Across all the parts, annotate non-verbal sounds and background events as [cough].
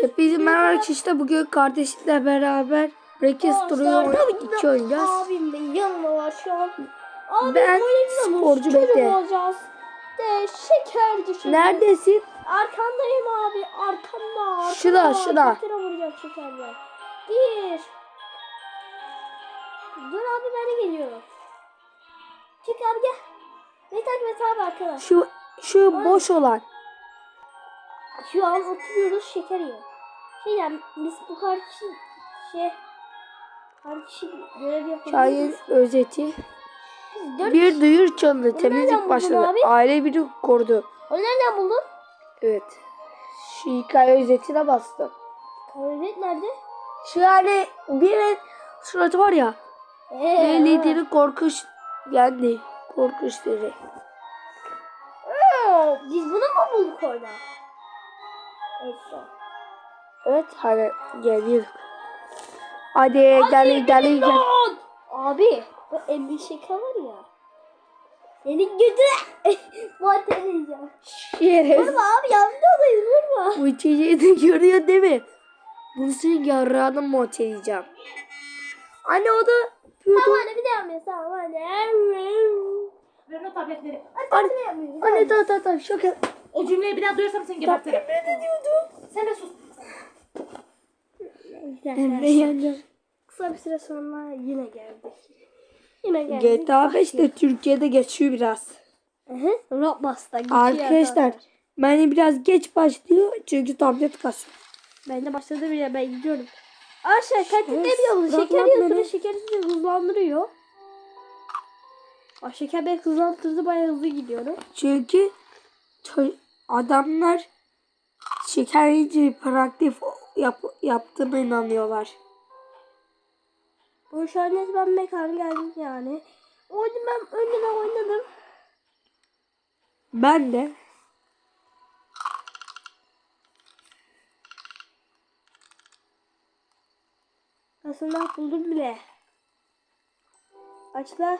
Hepinize merhaba arkadaşlar. Bugün kardeşimle beraber Rekis duruyor iki oynayacağız. Abim de yanımda var şu an. Abi Ben sporcu olacağız. De şekerci şeker. Neredesin? Arkandayım abi. Arkamda. arkamda. Şurada, şurada. Şekere vuracağım şekerle. Bir. Dur abi ben geliyorum. Çık abi gel. Beni takip et abi arkadaş. Şu şu boş olan. Şu an oturuyoruz şeker yiyor. Şey yani biz bu kardeşi şey kardeşi görev yapabiliriz. Çayın özeti. Dört Bir duyur çalındı. Temizlik başladı. abi? Aile biri korudu. O nereden buldun? Evet. Şu hikaye özetine bastım. Karadet nerede? Şu yani birinin suratı var ya. Ee, Ve lideri korkunç yendi. Korkunç dedi. ha, Biz bunu mu bulduk orada? Neyse. Evet hani geliyorduk. Hadi gel gel gel. Abi bu en büyük şeker var ya. Senin götüne [laughs] madde diyeceğim. Şeref. Vurma abi yanındayız vurma. Bu içeceği de [laughs] görüyor değil mi? Bunu senin yarrağını monteleyeceğim. Anne o da Tamam anne bir de yapmıyoruz tamam anne. Ver o tabletleri. Anne yapmıyoruz. Anne tamam tamam tamam şok yap. O cümleyi bir daha duyarsam seni gebertirim. Ne diyordum? Sen de sus. Emre yeneceğim. Kısa bir süre sonra yine geldik. Yine geldik. GTA 5 de Türkiye'de geçiyor biraz. Hı hı. Roblox'ta geçiyor Arkadaşlar beni biraz geç başlıyor çünkü tablet kasıyor. Ben de başladı bile ben gidiyorum. Aşağı kaçın ne bırakmam Şeker yiyorsun beni. şeker sizi hızlandırıyor. Aa, şeker beni hızlandırdı bayağı hızlı gidiyorum. Çünkü ço- adamlar şeker yiyince hiperaktif yap yaptığına inanıyorlar. Bu şu an ben mekan geldim yani. Oyunu ben önceden oynadım. Ben de Aslında buldum bile. Aç la.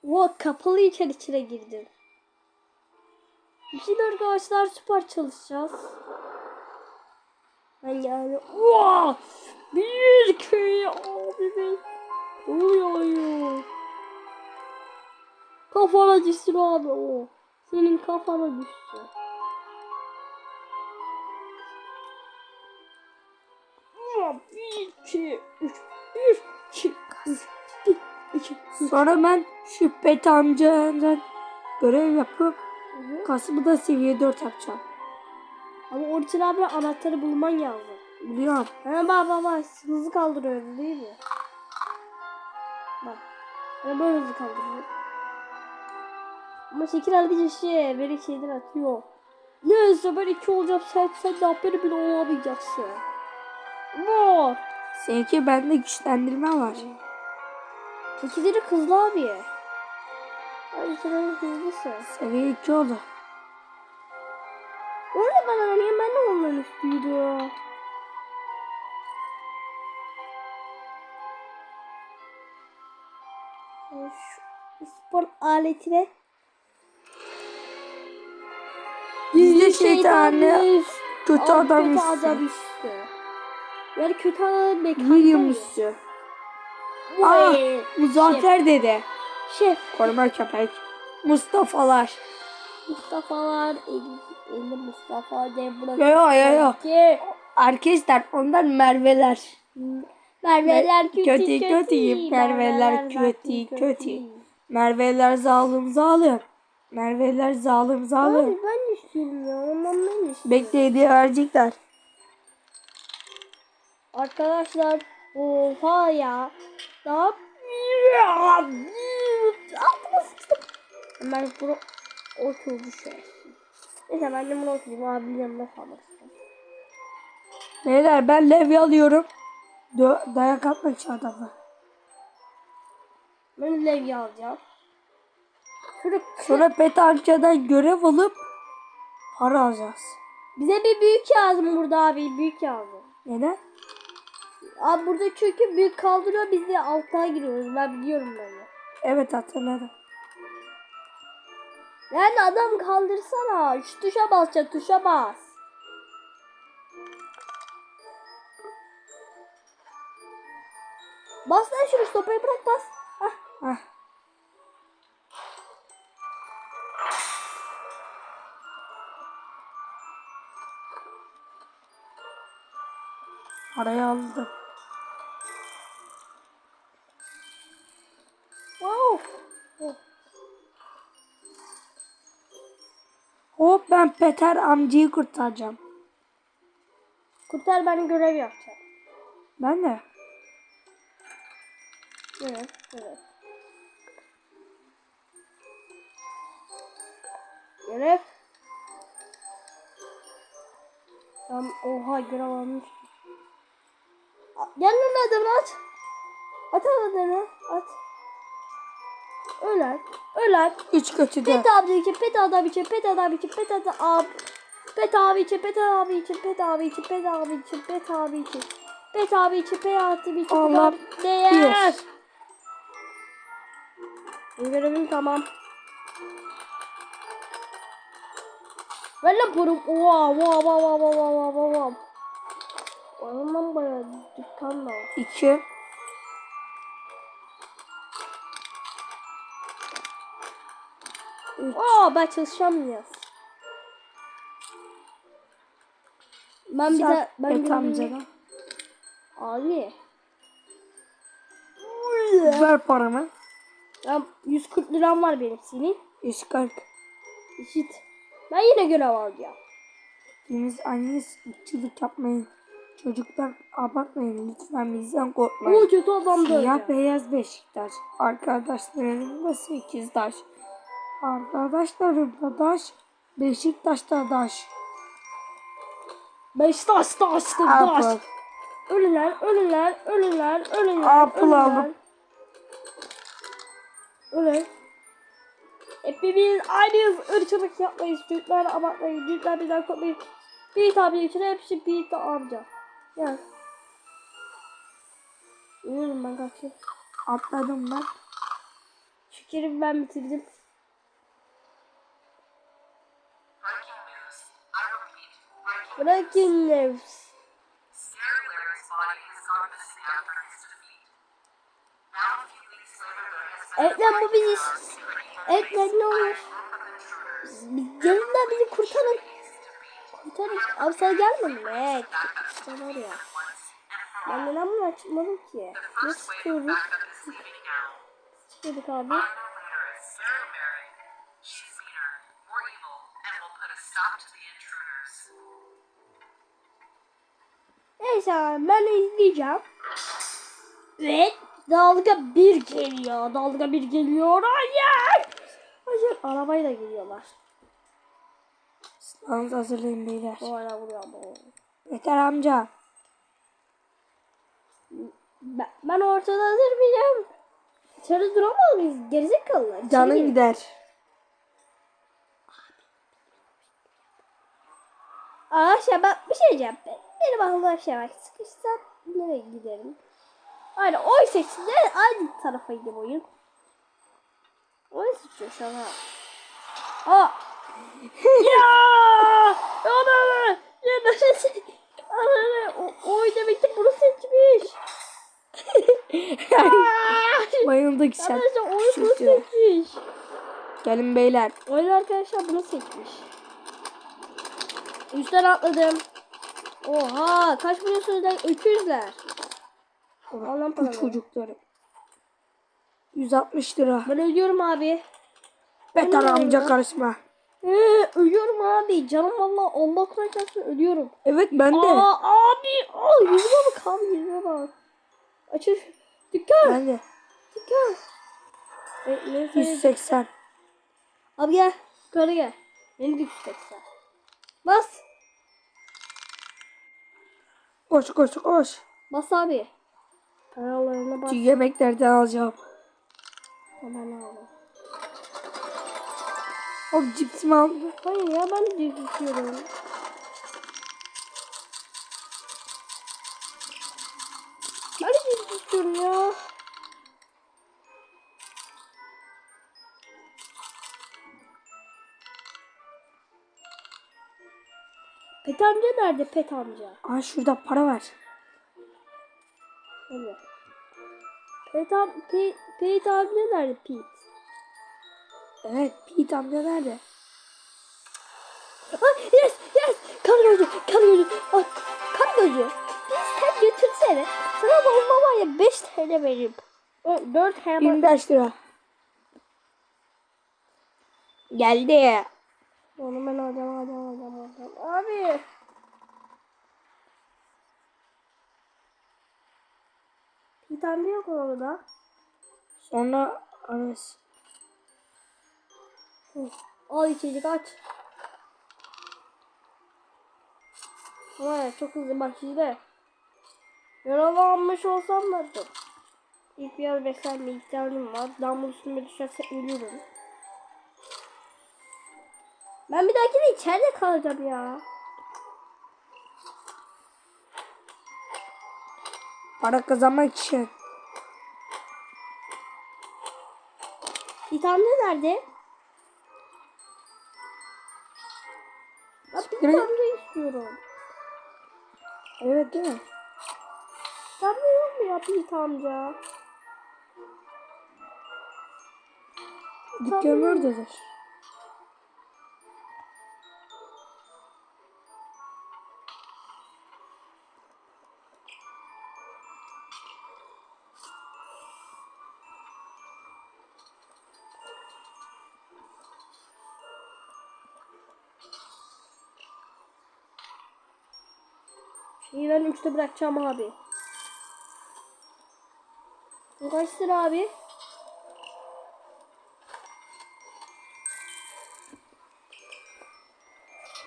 Wow, kapalı iken içine girdim. Şimdi arkadaşlar süper çalışacağız. Ben yani wow, bir köy abi be. Ne oluyor? Kafana düşsün abi o. Senin kafana düşsün. Bir, iki, üç, bir, iki. Sonra ben şu pet amcadan görev yapıp kasımı da seviye 4 yapacağım. Ama orijinal abi anahtarı bulman lazım. Biliyorum. Ha bak bak bak hızlı kaldırıyorum değil mi? Bak. Ben böyle hızlı kaldırıyorum. Ama şekil alıcı şey beni şeyden atıyor. Neyse ben iki olacağım sen sen de beni bile olamayacaksın. Var. Seninki bende güçlendirme var. İkileri hızlı abi. Ay sen hızlısın. Seviye 2 oldu. Orada bana oynayayım ben de onların üstüydü. Şu spor aletine Bizde şeytanı kötü adam üstü. Yani kötü adam mekan. William üstü. Aa, Vay. Muzaffer dede. Şef. Koruma köpek. Mustafa'lar. Mustafa'lar. Eli, eli Mustafa. Debra. Yo yo yo yo. Ki- Arkadaşlar onlar Merve'ler. Merveler kötü Kötü, kötü. kötü. Merveler kötü, kötü. Merve'ler zalim zalim. Merve'ler zalim zalim. Abi ben ya. Ondan ben istiyorum. Bekle hediye verecekler. Arkadaşlar oha ya. Ne yap? Hemen bunu oturdu şey. Neyse ben de bunu oturayım. Abinin yanında kalmak istiyorum. Beyler ben levye alıyorum. Dö- dayak atmak için adamlar. Ben levye alacağım. Şurada Sonra pet amcadan görev alıp para alacağız. bize bir büyük lazım burada abi. Büyük lazım. Neden? Abi burada çünkü büyük kaldırıyor. Biz de altına giriyoruz. Ben biliyorum böyle. Evet hatırladım. Yani adam kaldırsana. Şu tuşa basacaksın tuşa bas. Bas lan şunu stopayı bırak bas. Hah. Heh. Parayı aldım. Ben Peter amcayı kurtaracağım. Kurtar ben görev yapacağım. Ben de. Evet, evet. Görev. Tamam, oha görev almış. A- Gel lan adamı aç. At adamı, at. Ölen, ölen. Üç kötü de. Pet abi için, pet adam için, pet adam için, pet adam abi. Pet abi için, pet abi için, pet abi için, pet abi için, pet abi için. Pet abi için, pet abi için. Allah Değer. Görevim tamam. Ver lan param. Oha, oha, oha, oha, oha, oha, oha. Ondan bayağı dükkan var. İki. Aa ben çalışamıyorum. Ben bir de ben görevimi- amcadan. Abi. Ver paramı. Ya 140 liram var benim senin. 140. İşit. Ben yine görev alacağım. Deniz anneniz ırkçılık yapmayın. Çocuklar abartmayın lütfen bizden korkmayın. O kötü adam da Siyah beyaz Beşiktaş. Arkadaşlarım da sekizdaş. Arkadaşlarım da daş. Beşiktaş'ta daş. Beş taş taş taş. Apple. Ölüler, ölüler, ölüler, ölüler. Apple ölüler. aldım. Öyle. Hepimiz aynıyız. Irkçılık yapmayız. Çocuklar abartmayın. Çocuklar bizden korkmayın. Bir tabi için hepsi bir de amca. Gel. Yürüyorum ben kaçayım. Atladım ben. Şu kerimi ben bitirdim. Been Evet lan bu biziz. Lan ne olur. Lan bizi kurtarın. Kurtarın. Abi sana gelmedin mi? Evet. Sen var ya. Ben neden bunu açmadım ki? Ne sıkıyoruz? Sıkıyorduk abi. Neyse ben izleyeceğim. Ve dalga bir geliyor. Dalga bir geliyor. Hayır. Hayır. Arabayla geliyorlar. Silahınızı hazırlayın beyler. Bu hala vuruyor bu. Yeter amca. Ben, ben ortada durmayacağım. İçeri duramaz mıyız? Gerizekalılar. Canın girin. gider. Arkadaşlar ben bir şey diyeceğim. Bir şey var. Sıkışsam nereye giderim? Aynen oy seçimde aynı tarafa gidiyor oyun. Oy seçiyor şu an ha. Aa. [laughs] ya! Ana! Ya nasıl? Ana! O, oy demek ki bunu seçmiş. [laughs] Bayıldık sen. Arkadaşlar oy bunu seçmiş. Gelin beyler. Oyun arkadaşlar bunu seçmiş. Üstten atladım. Oha kaç biliyorsunuz lan? 200'ler. Allah'ım Bu paraları. çocukları. 160 lira. Ben ölüyorum abi. Beter amca karışma. Ee, ölüyorum abi. Canım valla Allah Kur'an çarpsın ölüyorum. Evet ben de. Aa abi. Aa yüzüme bak abi yüzüme bak. Açın. şu- Dükkan. Ben de. Dükkan. E, neyse. 180. Abi gel. Yukarı gel. Beni de 180. Bas. Koş koş koş. Bas abi. Paralarına bas. Şu yemeklerden alacağım. Aman abi. Hop cipsimi aldım. Hayır ya ben de istiyorum. Ben de cips istiyorum ya. Pet amca nerede pet amca? Aa şurada para var. Evet. Pet, am Pe pet amca nerede Pete? Evet Pete amca nerede? Ay yes yes kargocu kargocu ah, kargocu biz sen götürsene sana bomba var ya 5 TL vereyim. O 4 TL 25 lira. Geldi. Onu ben alacağım alacağım alacağım alacağım. Abi. Bir tane yok orada. Sonra arası. Al içecek aç. Ama çok hızlı bak işte. Yaralanmış olsam da. İlk biraz beslenme ihtiyacım var. Damla üstüme düşerse ölürüm. Ben bir dahakine içeride kalacağım ya. Para kazanmak için. Tane nerede? Bir Nereye? tane istiyorum. Evet değil mi? Sen de yok mu ya Pete amca? Dükkan oradadır. Şeyi ben üçte bırakacağım abi. Bu Kaç abi?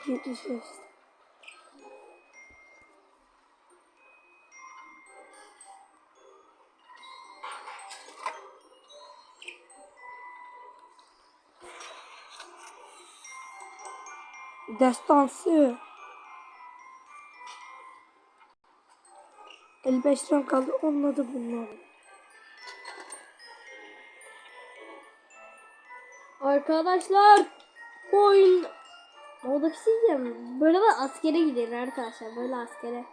Yetmiş. Destansı. 55 liram kaldı. Onun adı bunlar. Arkadaşlar bu oyun oldu bir şey diyeceğim. Böyle ben askere giderim arkadaşlar. Böyle askere.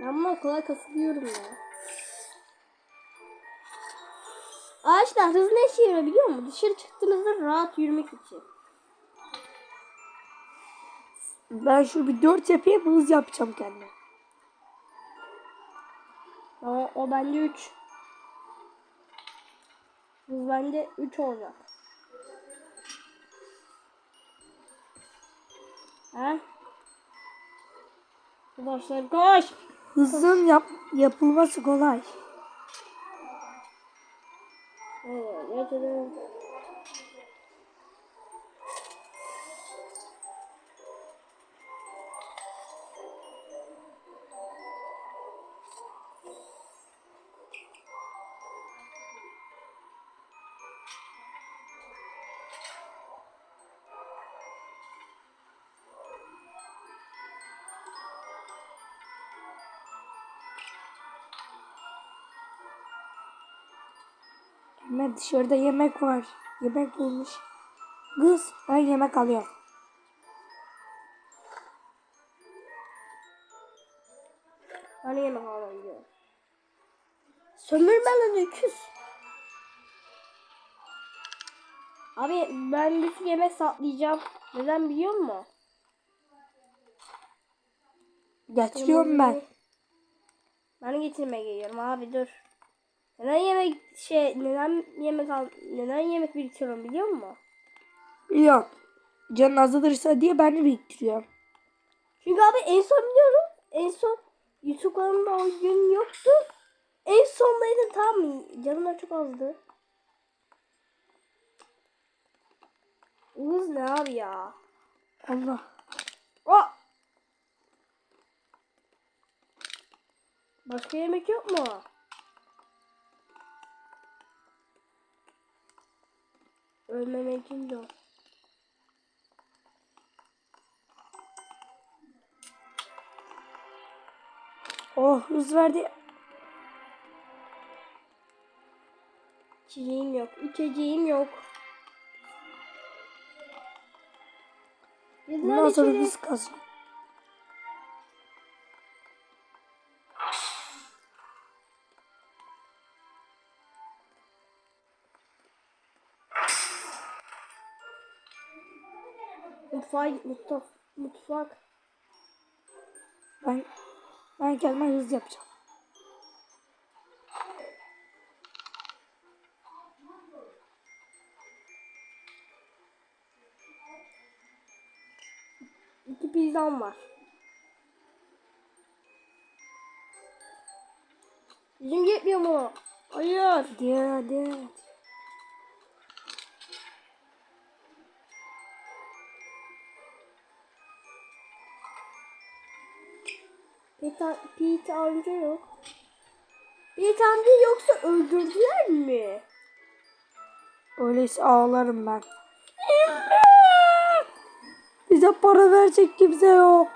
Buna kolay kasılıyorum ya. Ağaçlar hız ne işe yarıyor biliyor musun? Dışarı çıktığınızda rahat yürümek için. Ben şu bir 4 yapayım hız yapacağım kendime. O, o bence 3. Hız bence 3 olacak. Ha? Arkadaşlar koş. Hızın yap yapılması kolay. Evet, gerçekten. Hemen dışarıda yemek var. Yemek bulmuş. Kız ben yemek alıyorum. Hani yemek almaya gidiyor. Sömürmeden öküz. Abi ben bir yemek saklayacağım. Neden biliyor musun? Getiriyorum ben. Ben getirmeye geliyorum abi dur. Neden yemek şey neden yemek al neden yemek biriktiriyorum biliyor musun? Biliyorum. Canın azalırsa diye ben de biriktiriyorum. Çünkü abi en son biliyorum. En son YouTube kanalımda o gün yoktu. En sondaydı tamam mı? Canım da çok azdı. Kız ne abi ya? Allah. Oh! Başka yemek yok mu? Ölmemek için de. Oh hız verdi. İçeceğim yok. İçeceğim yok. Bundan sonra hız kasacağım. Mutfağa git mutfak. Mutfak. Ben ben kendime hız yapacağım. İki pizzam var. Bizim yetmiyor mu? Hayır. Hadi hadi. Pete, amca yok. Pete amca yoksa öldürdüler mi? Öyleyse ağlarım ben. Bize para verecek kimse yok.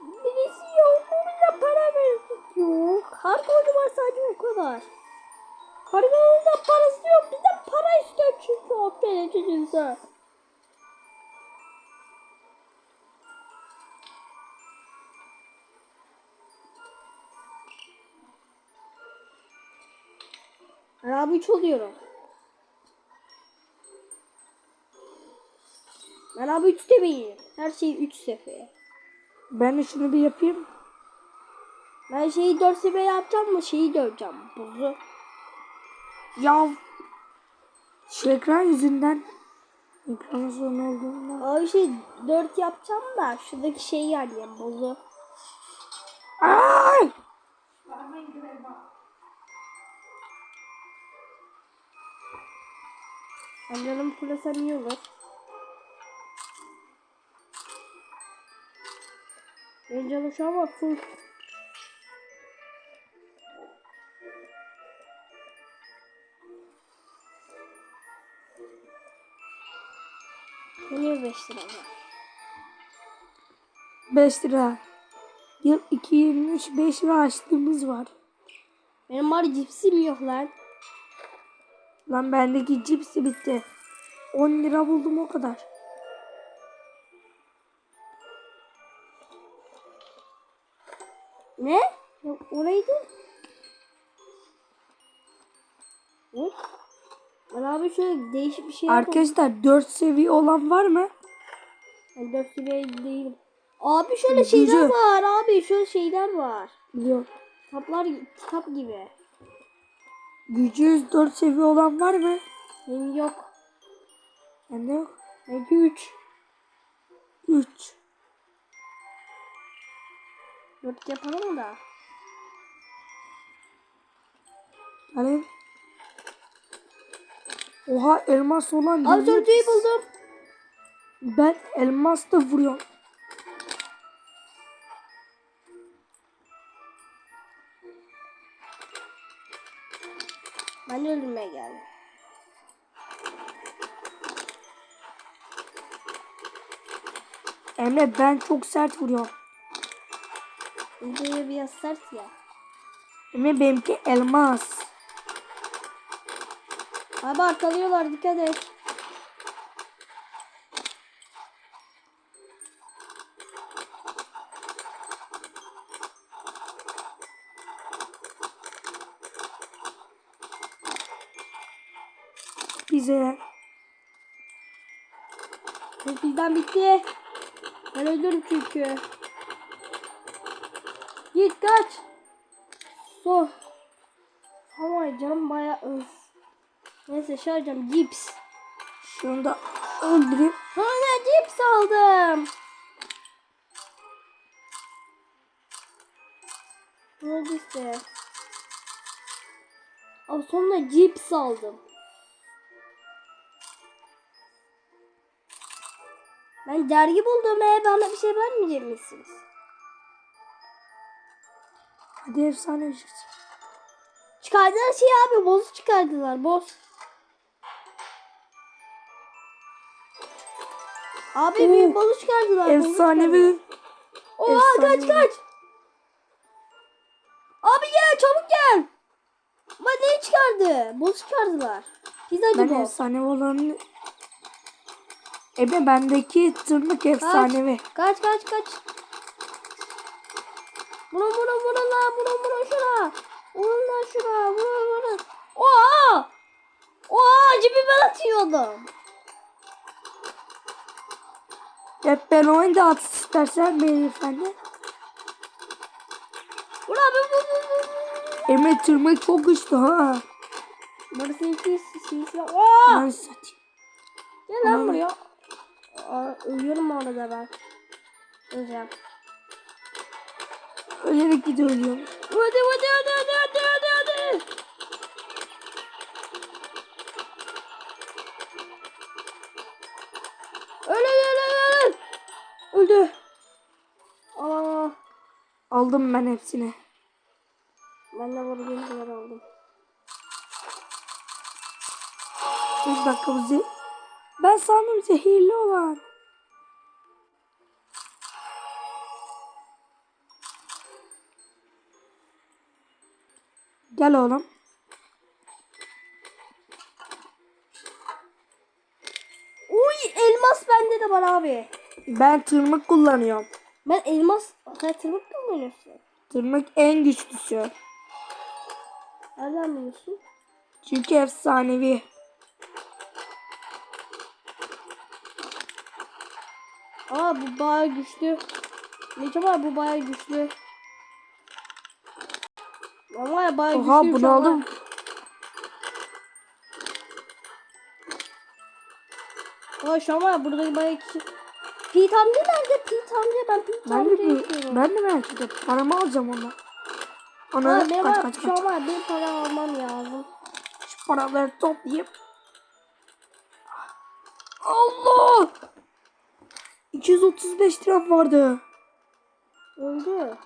Birisi yok. Bu bize para verecek yok. Kargocu var sadece o kadar. Kargonun da parası yok. Bizden para istiyor çünkü o pelecikse. Ben abi üç oluyorum. Ben abi üç seviyeyim. Her şey üç seviye. Ben de şunu bir yapayım. Ben şeyi 4 seviye yapacağım mı şeyi döveceğim. Buzu. Ya şu ekran yüzünden ekranın sorun olduğundan. Abi şey 4 yapacağım da şuradaki şeyi yani buzu. Ay! Ben canım fullesem iyi olur. Benim canım şu an var full. Geliyor 5 lira var. 5 lira. Yıl 2023 5 lira açtığımız var. Benim var cipsim yok lan. Lan bendeki cipsi bitti. 10 lira buldum o kadar. Ne? Ya oraydı. Ne? Abi şöyle değişik bir şey yapalım. Arkadaşlar 4 seviye olan var mı? Ben dört seviye değilim. Abi şöyle şeyler Güzel. var abi şöyle şeyler var. Yok. Kitaplar kitap gibi. Gücü 4 seviye olan var mı? Benim yok. Bende yok. Belki üç. 3. Dört yapalım da. Hani Oha elmas olan mi? sörcüyü buldum. Ben elmas da vuruyorum. Ben de öldürmeye geldim. Emre ben çok sert vuruyorum. Öldürmeye biraz sert ya. Emre benimki elmas. Abi arkalıyorlar dikkat et. Bize bizden bitti. Ben öldürürüm çünkü. Git kaç. So. Ama canım baya ıs. Neyse şey alacağım cips. şunu da öldüreyim. Sonra cips aldım. Ne işte? Abi sonra cips aldım. Ben dergi buldum. E, bana bir şey vermeyecek misiniz? Hadi efsane çıksın. Çıkardılar şey abi boz çıkardılar boz. Abi Oo, büyük çıkardılar. Efsanevi. Oha kaç efsanevi. kaç. Abi gel çabuk gel. Bak neyi çıkardı? Boz çıkardılar. Pizzacı Ben boz. efsane olanı Ebe bendeki tırmık efsanevi. Kaç kaç kaç. Vurun vurun vurun lan vurun vurun şuna. Vurun lan şuna vurun vurun. Oha! Oha cebime atıyordum. Hep ben oyunda at istersen beyefendi. Vur abi vur vur vur. Emre tırmık çok güçlü ha. Burası iki sisi. Oha! Ben satayım. Gel lan buraya. Ölüyorum orada ben. Öleceğim. Ölerek gidiyor diyorum. Hadi hadi hadi hadi hadi hadi hadi. Öl öl öl öl öl. Öldü. Aa, Aldım ben hepsini. ben de vurguncular aldım. Bir dakika bu ze- Ben sandım zehirli olan. Gel oğlum. Uy elmas bende de var abi. Ben tırmık kullanıyorum. Ben elmas... Sen tırmık mı oynuyorsun? Tırmık en güçlüsü. Nereden biliyorsun? Çünkü efsanevi. Aa bu bayağı güçlü. Ne var bu bayağı güçlü. Ama ya bayağı Oha güçlüymüş bunu aldım. Aa şu an burada bayağı kişi. Pete amca nerede? Pete amca ben Pete bu, istiyorum. ben de merak ediyorum. Paramı alacağım ondan. Ana kaç var? kaç Şu kaç. an bir para almam lazım. Şu paraları toplayayım. 235 lira vardı. Öldü.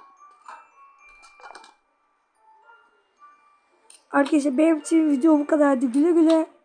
Arkadaşlar benim için video bu kadardı. Güle güle.